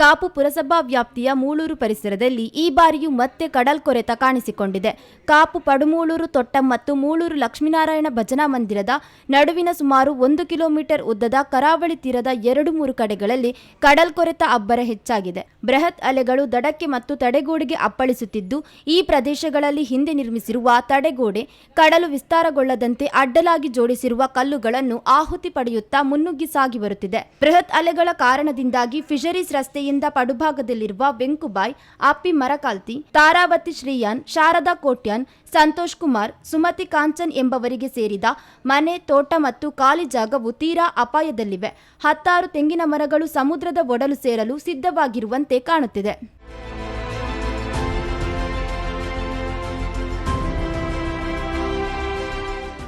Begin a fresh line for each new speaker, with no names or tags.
ಕಾಪು ಪುರಸಭಾ ವ್ಯಾಪ್ತಿಯ ಮೂಳೂರು ಪರಿಸರದಲ್ಲಿ ಈ ಬಾರಿಯೂ ಮತ್ತೆ ಕಡಲ್ಕೊರೆತ ಕಾಣಿಸಿಕೊಂಡಿದೆ. ಕಾಪು ಪಡುಮೂಳೂರು, ತೊಟ್ಟಂ ಮತ್ತು ಮೂಳೂರು ಲಕ್ಷ್ಮೀನಾರಾಯಣ ಭಜನಾ ಮಂದಿರದ ನಡುವಿನ ಸುಮಾರು ಒಂದು ಕಿಲೋಮೀಟರ್ ಉದ್ದದ ಕರಾವಳಿ ತೀರದ ಎರಡು ಮೂರು ಕಡೆಗಳಲ್ಲಿ ಕಡಲ್ಕೊರೆತ ಅಬ್ಬರ ಹೆಚ್ಚಾಗಿದೆ. ಬೃಹತ್ ಅಲೆಗಳು ದಡಕ್ಕೆ ಮತ್ತು ತಡೆಗೋಡೆಗೆ ಅಪ್ಪಳಿಸುತ್ತಿದ್ದು, ಈ ಪ್ರದೇಶಗಳಲ್ಲಿ ಹಿಂದೆ ನಿರ್ಮಿಸಿರುವ ತಡೆಗೋಡೆ ಕಡಲು ವಿಸ್ತಾರಗೊಳ್ಳದಂತೆ ಅಡ್ಡಲಾಗಿ ಜೋಡಿಸಿರುವ ಕಲ್ಲುಗಳನ್ನು ಆಹುತಿ ಪಡೆಯುತ್ತಾ ಮುನ್ನುಗ್ಗಿ ಸಾಗಿ ಬರುತ್ತಿದೆ. ಬೃಹತ್ ಅಲೆಗಳ ಕಾರಣದಿಂದಾಗಿ ಫಿಶರೀಸ್ ರಸ್ತೆಯಿಂದ ಪಡುಭಾಗದಲ್ಲಿರುವ ವೆಂಕುಬಾಯ್ ಅಪ್ಪಿ ಮರಕಾಲ್ತಿ, ತಾರಾವತಿ ಶ್ರೀಯಾನ್, ಶಾರದಾ ಕೋಟ್ಯಾನ್, ಸಂತೋಷ್ ಕುಮಾರ್, ಸುಮತಿ ಕಾಂಚನ್ ಎಂಬವರಿಗೆ ಸೇರಿದ ಮನೆ, ತೋಟ ಮತ್ತು ಖಾಲಿ ಜಾಗವು ತೀರಾ ಅಪಾಯದಲ್ಲಿವೆ. ಹತ್ತಾರು ತೆಂಗಿನ ಮರಗಳು ಸಮುದ್ರದ ಒಡಲು ಸೇರಲು ಸಿದ್ಧವಾಗಿರುವಂತೆ ಕಾಣುತ್ತಿದೆ.